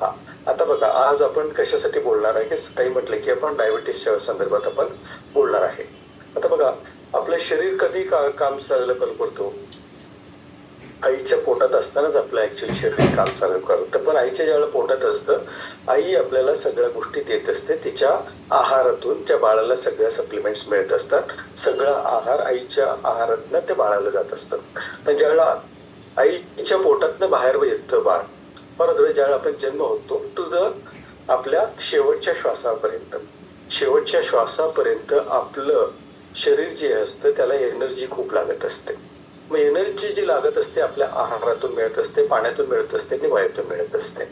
हा. आता बघा आज आपण कशासाठी बोलणार आहे काही म्हटलं की आपण डायबिटीसच्या संदर्भात आपण बोलणार आहे. आता बघा आपलं शरीर कधी का, काम चाललं कल करतो? आईच्या पोटात असतानाच आपलं ऍक्च्युअली शरीर काम चालू करतं. पण आईच्या ज्यावेळेला पोटात असतं आई आपल्याला सगळ्या गोष्टी देत असते. तिच्या आहारातून त्या बाळाला सगळ्या सप्लिमेंट्स मिळत असतात. सगळा आहार आईच्या आहारातनं ते बाळाला जात असतं. पण ज्यावेळेला आईच्या पोटातनं बाहेर येतं बाळ परत ज्यावेळेला आपण जन्म होतो टू द आपल्या शेवटच्या श्वासापर्यंत. शेवटच्या श्वासापर्यंत आपलं शरीर जे असतं त्याला एनर्जी खूप लागत असते. मग एनर्जी जी लागत असते आपल्या आहारातून मिळत असते पाण्यातून मिळत असते आणि वायूतून मिळत असते.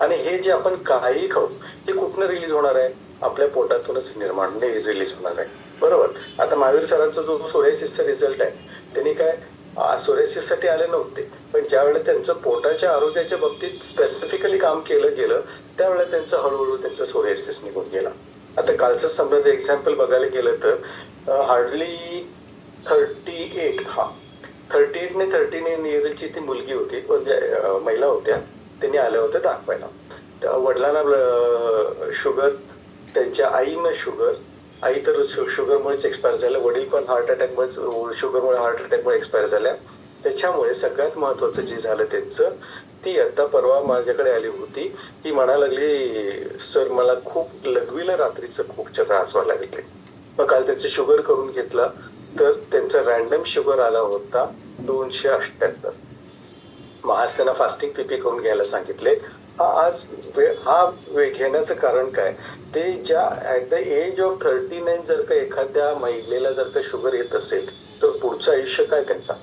आणि हे जे आपण काही खाऊ हे कुठनं रिलीज होणार आहे? आपल्या पोटातूनच निर्माण रिलीज होणार आहे. बरोबर? आता महावीर सरांचा जो सोरेसिसचा रिझल्ट आहे त्यांनी काय सोरेसिस आले नव्हते. पण ज्यावेळेला त्यांचं पोटाच्या आरोग्याच्या बाबतीत स्पेसिफिकली काम केलं गेलं त्यावेळेला त्यांचं हळूहळू त्यांचं सोरेसिस निघून गेला. आता कालचं समजा एक्झाम्पल बघायला गेलं तर हार्डली थर्टी एट हा थर्टी एट ने थर्टी नाईन इयरची ती मुलगी होती महिला होत्या त्यांनी आल्या होत्या दाखवायला. त्या वडिलांना शुगर त्यांच्या आईनं शुगर आई तर शु- शुगरमुळेच एक्सपायर झाल्या. वडील पण हार्ट अटॅकमुळेच शुगरमुळे हार्ट अटॅकमुळे एक्सपायर झाल्या. त्याच्यामुळे सगळ्यात महत्वाचं जे झालं त्यांचं ती आता परवा माझ्याकडे आली होती. ती म्हणायला लागली सर मला खूप लघवीला रात्रीचं खूप त्रास व्हायला लागले. मग काल त्यांचं शुगर करून घेतला तर त्यांचा रॅन्डम शुगर आला होता दोनशे अठ्ठ्याहत्तर मग आज त्यांना फास्टिंग पीपी करून घ्यायला सांगितले. हा आज हा वेळ घेण्याचं कारण काय? ते ज्या at the age of thirty nine जर का एखाद्या महिलेला जर का शुगर येत असेल तर पुढचं आयुष्य काय त्यांचा?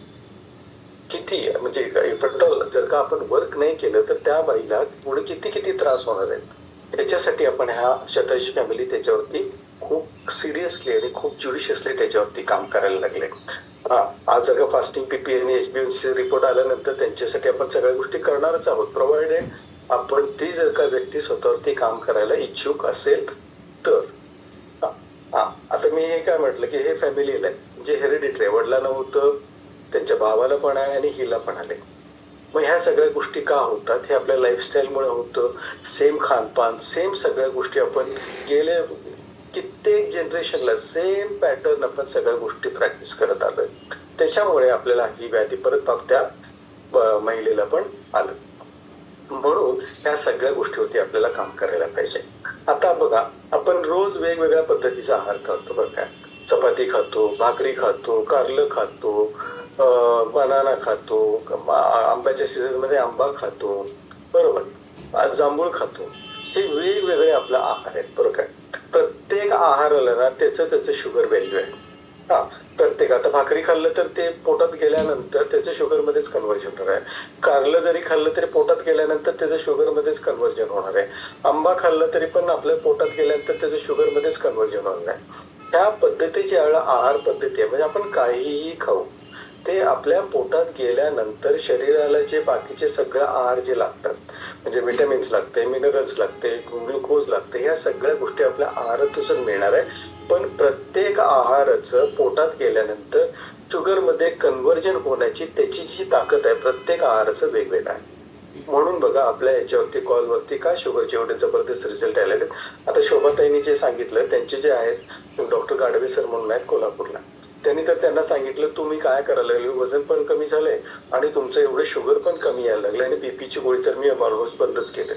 किती? म्हणजे इफेक्ट जर का आपण वर्क नाही केलं तर त्या बाईला पुढे किती किती त्रास होणार आहेत? त्याच्यासाठी आपण ह्या शताशी फॅमिली त्याच्यावरती खूप सिरियसली आणि खूप ज्युडिशियसली त्याच्यावरती काम करायला लागले. हा आज जर का फास्टिंग पीपी आणि सी रिपोर्ट आल्यानंतर त्यांच्यासाठी आपण सगळ्या गोष्टी करणारच आहोत. प्रोव्हाइडेड आपण ती जर का व्यक्ती स्वतःवरती काम करायला इच्छुक असेल तर. आता मी हे काय म्हटलं की हे फॅमिलीला आहे. म्हणजे हेरिडिटरी वडिलांना होतं त्यांच्या भावाला पण आहे आणि हिला पण आले मग ह्या सगळ्या गोष्टी का होतात? हे आपल्या लाईफस्टाईलमुळे होतं. सेम खानपान सेम सगळ्या गोष्टी आपण गेले कित्येक जनरेशनला सेम पॅटर्न आपण सगळ्या गोष्टी प्रॅक्टिस करत आलोय. त्याच्यामुळे आपल्याला जी व्याधी परत पाप त्या ब- महिलेला पण आलं. म्हणून ह्या सगळ्या गोष्टीवरती आपल्याला काम करायला पाहिजे. आता बघा आपण रोज वेगवेगळ्या पद्धतीचा आहार करतो बरं काय चपाती खातो भाकरी खातो कारलं खातो बनाना खातो आंब्याच्या सीझनमध्ये आंबा खातो बरोबर? जांभूळ खातो. हे वेगवेगळे आपला आहार आहेत बरोबर? प्रत्येक प्रत्येक आहाराला ना त्याचं त्याचं शुगर व्हॅल्यू आहे. हा प्रत्येक आता भाकरी खाल्लं तर ते पोटात गेल्यानंतर त्याचं शुगर मध्येच कन्व्हर्जन होणार आहे. कारलं जरी खाल्लं तरी पोटात गेल्यानंतर त्याचं शुगर मध्येच कन्व्हर्जन होणार आहे. आंबा खाल्लं तरी पण आपल्या पोटात गेल्यानंतर त्याचं शुगर मध्येच कन्व्हर्जन होणार आहे. ह्या पद्धतीची आहार पद्धती आहे. म्हणजे आपण काहीही खाऊ ते आपल्या पोटात गेल्यानंतर शरीराला जे बाकीचे सगळं आहार जे लागतात म्हणजे विटॅमिन्स लागते मिनरल्स लागते ग्लुकोज लागते ह्या सगळ्या गोष्टी आपल्या आहारातून मिळणार आहे. पण प्रत्येक आहाराचं पोटात गेल्यानंतर शुगरमध्ये कन्व्हर्जन होण्याची त्याची जी ताकद आहे प्रत्येक आहाराचं वेगवेगळं आहे. म्हणून बघा आपल्या याच्यावरती कॉलवरती का शुगरचे एवढे जबरदस्त रिझल्ट आलेले आहेत. आता शोभाताईंनी जे सांगितलं त्यांचे जे आहेत डॉक्टर गाडवे सर म्हणून आहेत कोल्हापूरला. त्यांनी तर त्यांना सांगितलं तुम्ही काय करायला लागले? वजन पण कमी झालंय आणि तुमचं एवढं शुगर पण कमी यायला लागलं आणि बीपीची गोळी तर मी ऑलमोस्ट बंदच केले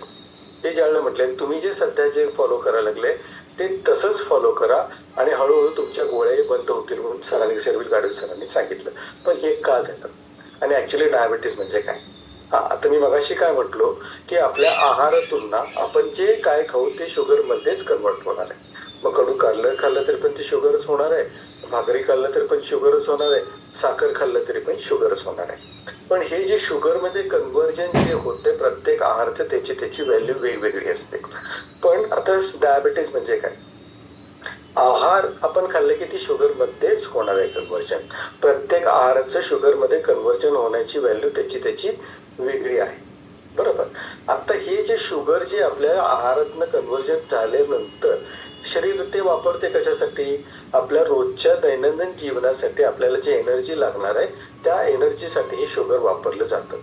ते ज्यावेळेला म्हटले तुम्ही जे सध्या जे फॉलो करायला लागले ते तसंच फॉलो करा आणि हळूहळू तुमच्या गोळ्याही बंद होतील म्हणून सरांनी सर्विल गाडवे सरांनी सांगितलं. पण हे का झालं? आणि ऍक्च्युली डायबिटीस म्हणजे काय? हा आता मी मगाशी काय म्हटलो की आपल्या आहारातून ना आपण जे काय खाऊ ते शुगरमध्येच कन्वर्ट होणार आहे. मग कडू खाल्लं खाल्लं तरी पण ते शुगरच होणार आहे. भाकरी खाल्लं तरी पण शुगरच होणार आहे साखर खाल्लं तरी पण शुगरच होणार आहे. पण हे जे शुगरमध्ये कन्व्हर्जन जे होते प्रत्येक आहारचं त्याची त्याची व्हॅल्यू वेगवेगळी असते. पण आता डायबिटीस म्हणजे काय? आहार आपण खाल्ले की ती शुगरमध्येच होणार आहे कन्व्हर्जन प्रत्येक आहाराचं शुगरमध्ये कन्व्हर्जन होण्याची व्हॅल्यू त्याची त्याची वेगळी आहे. बरोबर. आता हे जे शुगर जे आपल्या आहारातनं कन्व्हर्जन झाल्यानंतर शरीर ते वापरते कशासाठी? आपल्या रोजच्या दैनंदिन जीवनासाठी आपल्याला जे एनर्जी लागणार आहे त्या एनर्जीसाठी हे शुगर वापरलं जातं.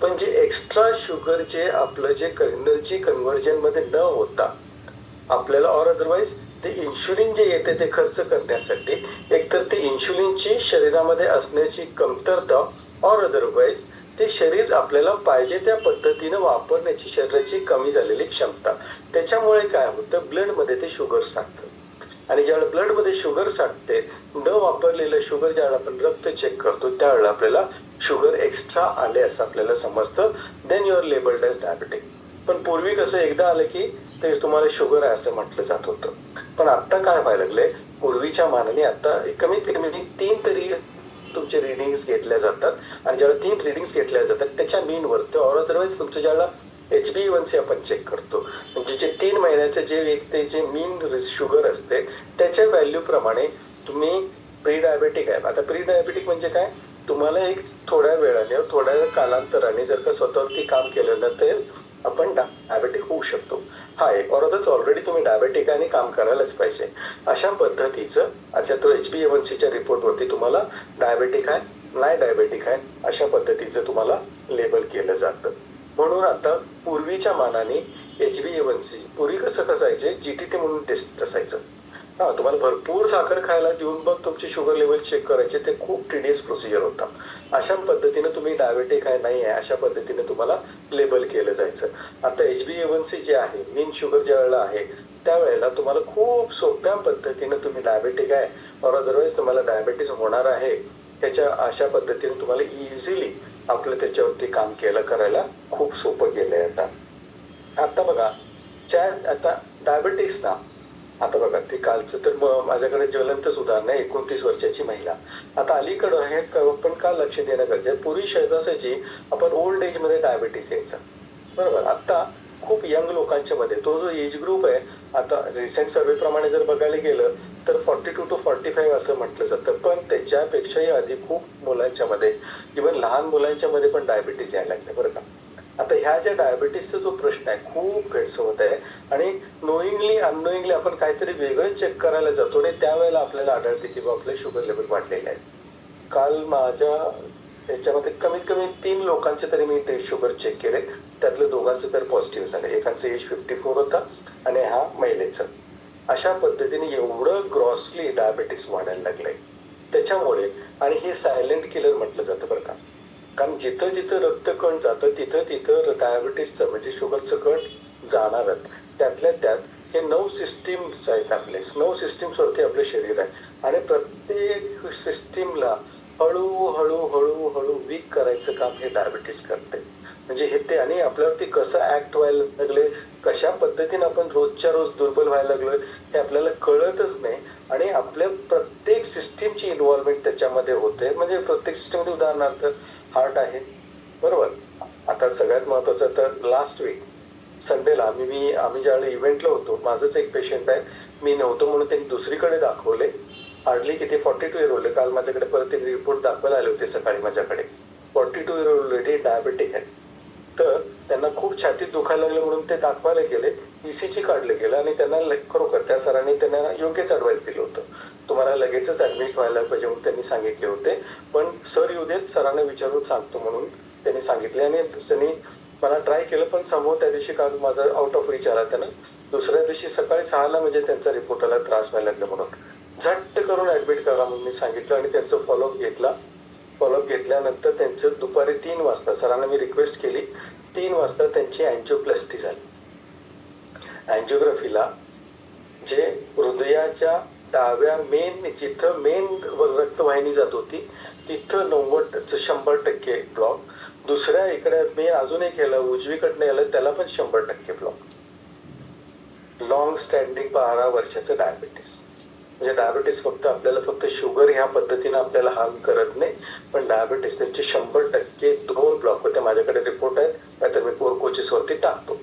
पण जे एक्स्ट्रा शुगर जे आपलं जे एनर्जी कन्व्हर्जनमध्ये न होता आपल्याला ऑर अदरवाईज ते इन्शुलिन जे येते ते खर्च करण्यासाठी एकतर ते इन्शुलिनची शरीरामध्ये असण्याची कमतरता ऑर अदरवाईज ते शरीर आपल्याला पाहिजे त्या पद्धतीनं वापरण्याची शरीराची कमी झालेली क्षमता. त्याच्यामुळे काय होतं? ब्लडमध्ये ते शुगर साठतं. आणि ज्यावेळेला ब्लडमध्ये शुगर साठते न वापरलेलं शुगर ज्यावेळेला आपण रक्त चेक करतो त्यावेळेला आपल्याला शुगर एक्स्ट्रा आले असं आपल्याला समजतं. Then your labelled as diabetic पण पूर्वी कसं एकदा आलं की ते तुम्हाला शुगर आहे असं म्हटलं जात होतं. पण आता काय व्हायला लागलंय? पूर्वीच्या मानाने आता कमीत कमी तीन तरी तुमचे रिडिंग्स घेतल्या जातात. आणि ज्यावेळेला तीन रिडिंग्स घेतल्या जातात त्याच्या मीनवर ते ऑर अदरवाईज तुमचं ज्यावेळेला एच बी वन सी आपण चेक करतो. म्हणजे जे तीन महिन्याचे जे व्यक्ती जे मीन शुगर असते त्याच्या व्हॅल्यू प्रमाणे तुम्ही प्री डायबेटिक आहे. आता प्री डायबेटिक म्हणजे काय? तुम्हाला एक थोड्या वेळाने थोड्या कालांतराने जर का स्वतःवरती काम केलं ना तर आपण डायबेटिक होऊ शकतो. हा एक. औरतच ऑलरेडी तुम्ही डायबेटिकाने आणि काम करायलाच पाहिजे. अशा पद्धतीचं अच्छा तो एच बी एवन सीच्या रिपोर्टवरती तुम्हाला डायबेटिक आहे नाही डायबेटिक आहे अशा पद्धतीचं तुम्हाला लेबल केलं जातं. म्हणून आता पूर्वीच्या मानाने एच बी एवन सी पूर्वी कसं कसायचे जी टी टी म्हणून टेस्ट असायचं. हा तुम्हाला भरपूर साखर खायला देऊन बघ तुमची शुगर लेवल चेक करायचे. ते खूप टिडियस प्रोसिजर होता. अशा पद्धतीने तुम्ही डायबेटिक आहे नाही आहे अशा पद्धतीने तुम्हाला लेबल केलं जायचं. आता एच बी एवन सी जे आहे मीन शुगर ज्या वेळेला आहे त्यावेळेला तुम्हाला खूप सोप्या पद्धतीने तुम्ही डायबेटिक आहे और अदरवाईज तुम्हाला डायबेटीस होणार आहे ह्याच्या अशा पद्धतीने तुम्हाला इझिली आपलं त्याच्यावरती काम केलं करायला खूप सोपं केलंय आता. आता बघा ज्या आता डायबेटिक्स ना आता बघा ते कालचं तर माझ्याकडे ज्वलंतच उदाहरण आहे एकोणतीस वर्षाची महिला. आता अलीकडं हे पण आपण का लक्ष देणं गरजेचं आहे? पूर्वी सहजासहजी आपण ओल्ड एजमध्ये डायबिटीस यायचा. बरोबर? आता खूप यंग लोकांच्या मध्ये तो जो एज ग्रुप आहे आता रिसेंट सर्वे प्रमाणे जर बघायला गेलं तर forty two two forty five असं म्हटलं जातं. पण त्याच्यापेक्षाही आधी खूप मुलांच्या मध्ये इव्हन लहान मुलांच्या मध्ये पण डायबिटीस यायला लागले बरं का? आता ह्या ज्या डायबिटीसचा जो प्रश्न आहे खूप भेडसवत आहे. आणि नोईंगली अननोईंगली आपण काहीतरी वेगळं चेक करायला जातो आणि त्यावेळेला आपल्याला आढळते की बा आपलं शुगर लेवल वाढलेलं आहे. काल माझ्या याच्यामध्ये कमीत कमी तीन लोकांचे तरी मी ते शुगर चेक केले. त्यातलं दोघांचं तर पॉझिटिव्ह झालं. एकाचं एज फिफ्टी फोर होता आणि हा महिलेचं. अशा पद्धतीने एवढं ग्रॉसली डायबिटीस वाढायला लागलंय. त्याच्यामुळे आणि हे सायलेंट किलर म्हटलं जातं बरं का. कारण जिथं जिथं रक्तकण जातं तिथं तिथं डायबिटीसचं म्हणजे शुगरचं कण जाणारच त्यातल्या त्यात हे नऊ सिस्टीम्स आहेत आपले. नऊ सिस्टीम्स वरती आपलं शरीर आहे. आणि प्रत्येक सिस्टीमला हळूहळू हळू हळू वीक करायचं काम हे डायबिटीस करते. म्हणजे हे ते आणि आपल्यावरती कसं ऍक्ट व्हायला लागले कशा पद्धतीने आपण रोजच्या रोज दुर्बल व्हायला लागलोय हे आपल्याला कळतच नाही. आणि आपल्या प्रत्येक सिस्टीमची इन्व्हॉल्वमेंट त्याच्यामध्ये होते. म्हणजे प्रत्येक सिस्टीममध्ये उदाहरणार्थ हार्ट आहे. बरोबर? आता सगळ्यात महत्वाचं तर लास्ट वीक संडेला आम्ही मी आम्ही ज्यावेळेला इव्हेंटला होतो माझंच एक पेशंट आहे. मी नव्हतो म्हणून त्यांनी दुसरीकडे दाखवले. हार्डली किती फॉर्टी टू इयर ओल्ड काल माझ्याकडे परत त्यांनी रिपोर्ट दाखवायला आले होते सकाळी माझ्याकडे. Forty two year old lady diabetic आहे. तर त्यांना खूप छातीत दुखायला लागलं म्हणून ते दाखवायला गेले. ईसीजी काढलं गेलं आणि त्यांना खरोखर त्या सरांनी त्यांना योग्यच ऍडवाईस दिलं होतं. तुम्हाला लगेचच ऍडमिट व्हायला पाहिजे म्हणून त्यांनी सांगितले होते. पण सर येऊ देत सरांना विचारून सांगतो म्हणून त्यांनी सांगितले आणि त्यांनी मला ट्राय केलं पण समोर त्या दिवशी काल माझा आउट ऑफ रिच आला त्यानं. दुसऱ्या दिवशी सकाळी सहाला म्हणजे त्यांचा रिपोर्ट आला त्रास व्हायला लागला म्हणून. झट्ट करून ऍडमिट करा म्हणून मी सांगितलं आणि त्यांचं फॉलोअप घेतला. फॉलोअप घेतल्यानंतर त्यांचं दुपारी तीन वाजता सरांना मी रिक्वेस्ट केली तीन वाजता त्यांची अँजिओप्लास्टी झाली. अँजिओग्राफीला जे हृदयाच्या डाव्या मेन जिथं मेन रक्तवाहिनी जात होती तिथं नव्वद शंभर टक्के ब्लॉक दुसऱ्या इकडे मी अजून एक केलं उजवीकडनं यालं त्याला पण शंभर टक्के ब्लॉक लॉंग स्टँडिंग बारा वर्षाचं डायबिटीस म्हणजे डायबिटीस फक्त आपल्याला फक्त शुगर ह्या पद्धतीने आपल्याला हार्म करत नाही. पण डायबिटीस त्यांचे शंभर टक्के दोन ब्लॉक होते. माझ्याकडे रिपोर्ट आहेत. नाहीतर मी कोर कोचेस वरती टाकतो.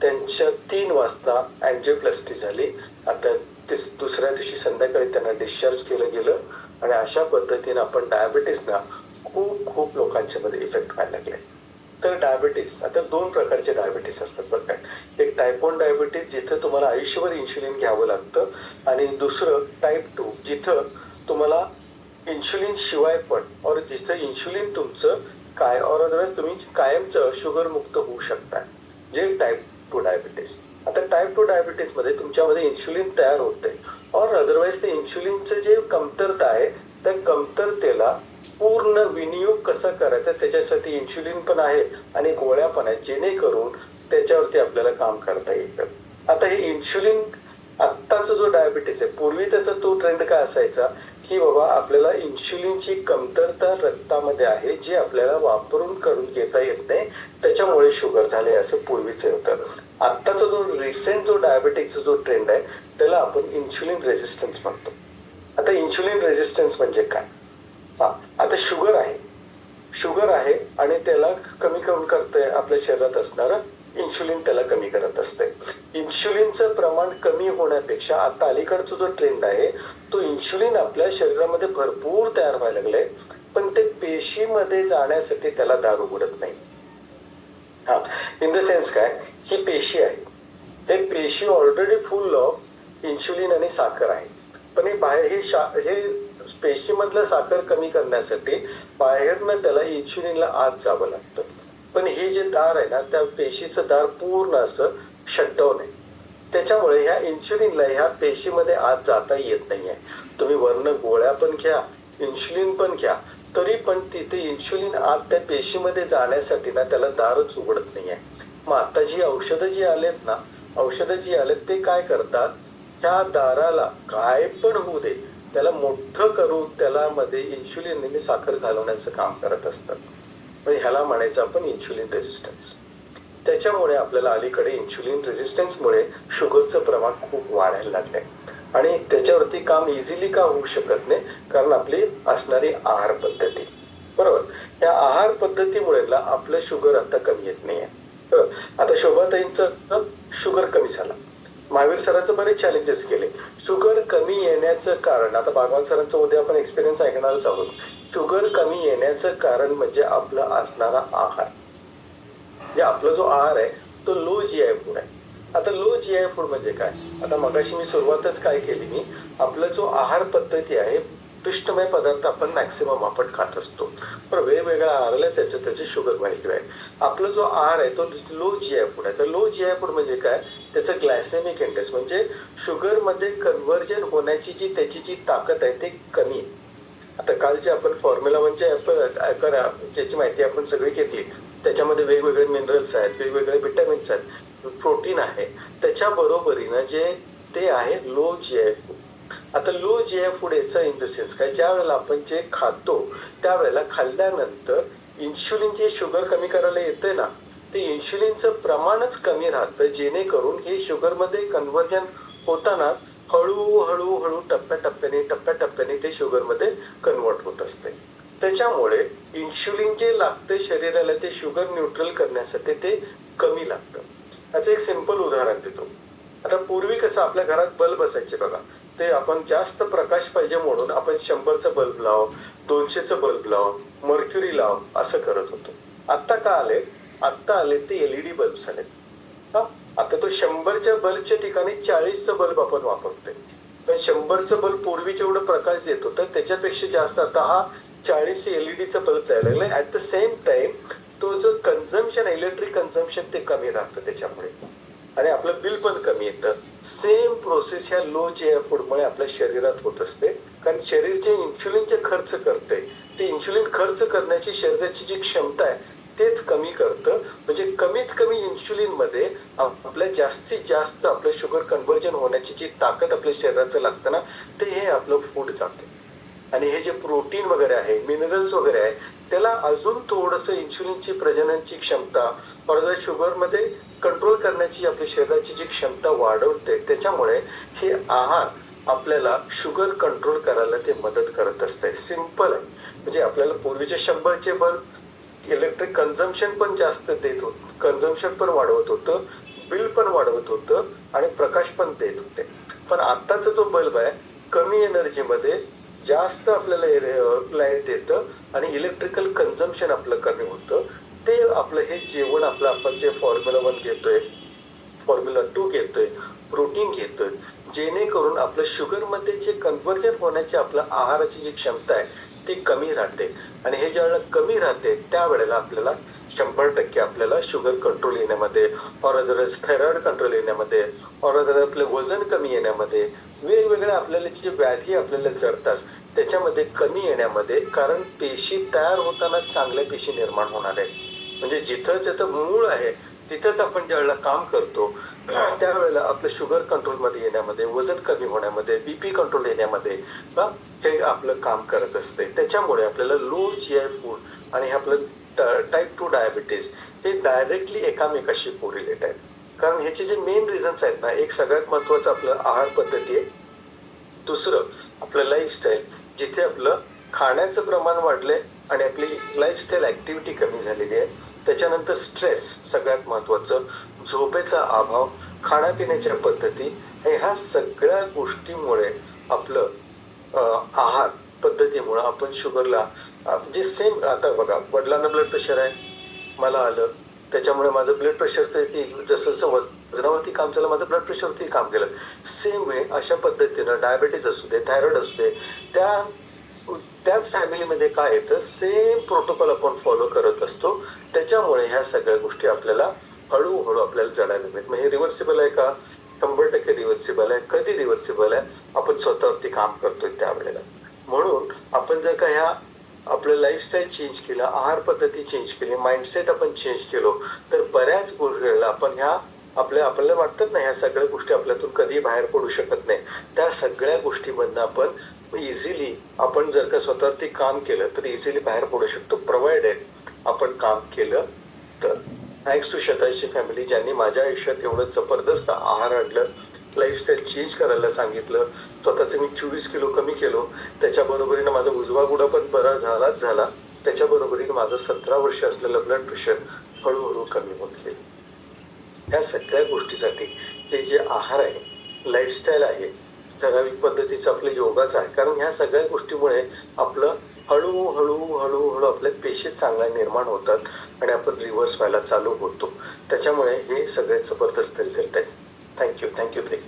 त्यांच्या तीन वाजता अँजिओप्लास्टी झाली. आता ते दुसऱ्या दिवशी संध्याकाळी त्यांना डिस्चार्ज केलं गेलं. आणि अशा पद्धतीने आपण डायबिटीसना खूप खूप लोकांच्या मध्ये इफेक्ट व्हायला लागले तर डायबिटीस आता दोन प्रकारचे डायबिटीस असतात बघ. काय एक टाईप वन डायबिटीस जिथं तुम्हाला आयुष्यभर इन्शुलिन घ्यावं लागतं आणि दुसरं टाईप टू जिथं तुम्हाला इन्शुलिन शिवाय पण और जिथं इन्शुलिन तुमचं काय और अदरवाईज तुम्ही कायमचं शुगर मुक्त होऊ शकता. जे टाईप टू डायबिटीस आता टाईप टू डायबिटीसमध्ये तुमच्यामध्ये इन्शुलिन तयार होते और अदरवाईज ते इन्शुलिनचं जे कमतरता आहे त्या कमतरतेला पूर्ण विनियोग कसा करायचा त्याच्यासाठी इन्शुलिन पण आहे आणि गोळ्या पण आहेत जेणेकरून त्याच्यावरती आपल्याला काम करता येतं. आता हे इन्शुलिन आत्ताचा जो डायबिटीस आहे पूर्वी त्याचा तो ट्रेंड काय असायचा की बाबा आपल्याला इन्शुलिनची कमतरता रक्तामध्ये आहे जी आपल्याला वापरून करून घेता येत नाही त्याच्यामुळे शुगर झाले असं पूर्वीचं होतं. आत्ताचा जो रिसेंट जो डायबिटीसचा जो ट्रेंड आहे त्याला आपण इन्शुलिन रेझिस्टन्स म्हणतो. आता इन्शुलिन रेझिस्टन्स म्हणजे काय? आता शुगर आहे. शुगर आहे आणि त्याला कमी करून करतंय आपल्या शरीरात असणारं इन्शुलिन त्याला कमी करत असते. इन्शुलिनचं प्रमाण कमी होण्यापेक्षा आता अलीकडचा जो ट्रेंड आहे तो इन्शुलिन आपल्या शरीरामध्ये भरपूर तयार व्हायला लागले पण ते पेशीमध्ये जाण्यासाठी त्याला दार उघडत नाही. हा इन द सेन्स काय? ही पेशी आहे. ते पेशी ऑलरेडी फुल ऑफ इन्शुलिन आणि साखर आहे. पण हे बाहेर हे शा हे पेशीमधलं साखर कमी करण्यासाठी बाहेरनं त्याला इन्शुलिनला आत जावं लागतं. पण हे जे दार आहे ना त्या पेशीचं दार पूर्ण असं शटडाऊन आहे. त्याच्यामुळे ह्या इन्शुलिनला ह्या पेशीमध्ये आत जाता येत नाहीये. तुम्ही वर्ण गोळ्या पण घ्या इन्शुलिन पण घ्या तरी पण तिथे इन्शुलिन आत त्या पेशीमध्ये जाण्यासाठी ना त्याला दारच उघडत नाहीये. मग आता जी औषधं जी आलेत ना औषधं जी आलेत ते काय करतात? ह्या दाराला काय पण होऊ दे त्याला मोठं करून त्याला मध्ये इन्शुलिन नेहमी साखर घालवण्याचं काम करत असतात म्हणजे ह्याला म्हणायचं आपण इन्शुलिन रेझिस्टन्स त्याच्यामुळे आपल्याला अलीकडे इन्शुलिन रेझिस्टन्समुळे शुगरचं प्रमाण खूप वाढायला लागलंय. आणि त्याच्यावरती काम इझिली का होऊ शकत नाही? कारण आपली असणारी आहार पद्धती. बरोबर? या आहार पद्धतीमुळे आपलं शुगर आता कमी येत नाहीये. आता शोभाताईंचं शुगर कमी झालं. महावीर सरांचं बरेच चॅलेंजेस केले. शुगर कमी येण्याचं कारण आता भागवान सरांचं उद्या आपण एक्सपिरियन्स ऐकणारच आहोत. शुगर कमी येण्याचं कारण म्हणजे आपलं असणारा आहार. जे आपला जो आहार आहे तो लो जी आय फूड आहे. आता लो जी आय फूड म्हणजे काय? आता मगाशी मी सुरुवातच काय केली मी? आपला जो आहार पद्धती आहे पिष्टमय पदार्थ आपण मॅक्सिमम आपण खात असतो. पण वेगवेगळ्या आहाराला त्याचे त्याचे शुगर व्हॅल्यू आहे. आपला जो आहार आहे तो लो जी आय फूड आहे. तर लो जी आय फूड म्हणजे काय? त्याचं ग्लायसेमिक इंडेक्स म्हणजे शुगरमध्ये कन्व्हर्जन होण्याची जी त्याची जी ताकद आहे ते कमी आहे. आता कालचे आपण फॉर्म्युला म्हणजे ज्याची माहिती आपण सगळी घेतली त्याच्यामध्ये वेगवेगळे मिनरल्स आहेत वेगवेगळे विटॅमिन्स आहेत प्रोटीन आहे. त्याच्या बरोबरीनं जे ते आहे लो जी आय फूड आता लो जी आहे फूड याचा इन द सेन्स काय ज्या वेळेला आपण जे खातो त्यावेळेला खाल्ल्यानंतर इन्शुलिन जे शुगर कमी करायला येते ना ते इन्शुलिनचं प्रमाणच कमी राहतं. जेणेकरून हे शुगरमध्ये कन्व्हर्जन होतानाच हळूहळू हळू टप्प्याटप्प्याने टप्प्याटप्प्याने ते शुगरमध्ये कन्वर्ट होत असते. त्याच्यामुळे इन्शुलिन जे लागतं शरीराला ते शुगर न्यूट्रल करण्यासाठी ते कमी लागतं. याचं एक सिंपल उदाहरण देतो. आता पूर्वी कसं आपल्या घरात बल्ब असायचे बघा. ते आपण जास्त प्रकाश पाहिजे म्हणून आपण शंभरचं बल्ब लाव दोनशेचं बल्ब लाव मर्क्युरी लाव असं करत होतो. आत्ता का आले? आत्ता आले ते एलईडी बल्ब आले हा? आता तो शंभरच्या बल्बच्या ठिकाणी चाळीसचं बल्ब आपण वापरतोय. पण शंभरचं बल्ब पूर्वी जेवढं प्रकाश देत तर त्याच्यापेक्षा जास्त आता हा चाळीस एलईडीचा बल्ब द्यायला लागलाय ऍट द सेम टाइम तो जो कन्झम्पन इलेक्ट्रिक कन्झम्पन ते कमी राहतं त्याच्यामुळे. आणि आपलं बिल पण कमी येतं. सेम प्रोसेस ह्या लो जी आय फूडमुळे आपल्या शरीरात होत असते. कारण शरीर जे इन्शुलिनचे खर्च करते ते इन्शुलिन खर्च करण्याची शरीराची जी क्षमता आहे तेच कमी करतं. म्हणजे कमीत कमी इन्शुलिनमध्ये आपल्या जास्तीत जास्त आपलं शुगर कन्व्हर्जन होण्याची जी ताकद आपल्या शरीराचं लागतं ना ते हे आपलं फूड जाते. आणि हे जे प्रोटीन वगैरे आहे मिनरल्स वगैरे आहे त्याला अजून थोडस इन्शुलिनची प्रजननची क्षमता परत शुगरमध्ये कंट्रोल करण्याची आपली शरीराची जी क्षमता वाढवते त्याच्यामुळे हे आहार आपल्याला शुगर कंट्रोल करायला ते मदत करत असते. सिंपल आहे. म्हणजे आपल्याला पूर्वीचे शंभरचे बल्ब इलेक्ट्रिक कन्झम्पन पण जास्त देत होत कन्झम्पन पण वाढवत होतं बिल पण वाढवत होतं आणि प्रकाश पण देत होते. पण आत्ताचा जो बल्ब आहे कमी एनर्जीमध्ये जास्त आपल्याला लाइट देतं आणि इलेक्ट्रिकल कन्झम्पन आपलं कमी होतं. ते आपलं हे जेवण आपलं आपण जे फॉर्म्युला वन घेतोय फॉर्म्युला टू घेतोय प्रोटीन घेतोय जेणेकरून आपलं शुगरमध्ये जे कन्व्हर्जन होण्याची आपल्या आहाराची जी क्षमता आहे ती कमी राहते. आणि हे ज्यावेळेला कमी राहते त्यावेळेला आपल्याला शंभर टक्के आपल्याला शुगर कंट्रोल येण्यामध्ये ऑर अदर थायरॉइड कंट्रोल येण्यामध्ये और अदर आपले वजन कमी येण्यामध्ये वेगवेगळ्या आपल्याला जे व्याधी आपल्याला जडतात त्याच्यामध्ये कमी येण्यामध्ये कारण पेशी तयार होताना चांगल्या पेशी निर्माण होणार आहेत. म्हणजे जिथं जिथं मूळ आहे तिथंच आपण ज्यावेळेला काम करतो त्यावेळेला आपलं शुगर कंट्रोलमध्ये येण्यामध्ये वजन कमी होण्यामध्ये बीपी कंट्रोल येण्यामध्ये हे आपलं काम करत असते. त्याच्यामुळे आपल्याला लो जी आय फूड आणि हे आपलं टाईप टू डायबिटीज हे डायरेक्टली एकामेकाशी कोरिलेट आहेत. कारण ह्याचे जे मेन रिझन्स आहेत ना एक सगळ्यात महत्वाचं आपलं आहार पद्धती आहे. दुसरं आपलं लाईफस्टाईल जिथे आपलं खाण्याचं प्रमाण वाढलंय आणि आपली लाईफस्टाईल ऍक्टिव्हिटी कमी झालेली आहे. त्याच्यानंतर स्ट्रेस सगळ्यात महत्वाचं झोपेचा अभाव खाण्यापिण्याच्या पद्धती ह्या सगळ्या गोष्टीमुळे आपलं आहार पद्धतीमुळे आपण शुगरला जे सेम आता बघा वडिलांना ब्लड प्रेशर आहे. मला आलं. त्याच्यामुळे माझं ब्लड प्रेशर तर ते जसं जसं वजनावरती काम झालं माझं ब्लड प्रेशरवरती काम केलं. सेम वे अशा पद्धतीनं डायबेटीज असू दे थायरॉइड असू दे त्या त्याच फॅमिलीमध्ये काय येतं? सेम प्रोटोकॉल आपण फॉलो करत असतो. त्याच्यामुळे ह्या सगळ्या गोष्टी आपल्याला हळूहळू आपल्याला जडायला मिळत मग हे रिव्हर्सिबल आहे का? शंभर टक्के रिव्हर्सिबल आहे. कधी रिव्हर्सिबल आहे? आपण स्वतःवरती काम करतोय त्यावेळेला. म्हणून आपण जर का ह्या आपलं लाईफस्टाईल चेंज केलं आहार पद्धती चेंज केली माइंडसेट आपण चेंज केलो तर बऱ्याच गोष्टीला आपण ह्या आपल्या आपल्याला वाटतात ना ह्या सगळ्या गोष्टी आपल्यातून कधी बाहेर पडू शकत नाही. त्या सगळ्या गोष्टीमधनं आपण इझिली आपण जर का स्वतःवरती काम केलं तर इझिली बाहेर पडू शकतो. प्रोव्हाइडेड आपण काम केलं तर. थँक्स टू शताची फॅमिली ज्यांनी माझ्या आयुष्यात एवढं जबरदस्त आहार आणलं लाईफस्टाईल चेंज करायला सांगितलं स्वतःचं मी चोवीस किलो कमी केलो त्याच्या बरोबरीनं माझा उजवा गुडा पण बरा झालाच झाला. त्याच्याबरोबरीनं माझं सतरा वर्ष असलेलं ब्लड प्रेशर हळूहळू कमी होत गेलं. या सगळ्या गोष्टीसाठी ते जे आहार आहे लाईफस्टाईल आहे ठराविक पद्धतीचा आपलं योगाच आहे. कारण ह्या सगळ्या गोष्टीमुळे आपलं हळूहळू हळूहळू आपल्या पेशी चांगल्या निर्माण होतात आणि आपण रिव्हर्स व्हायला चालू होतो. त्याच्यामुळे हे सगळे जबरदस्त रिझल्ट आहेत. Thank you thank you thank you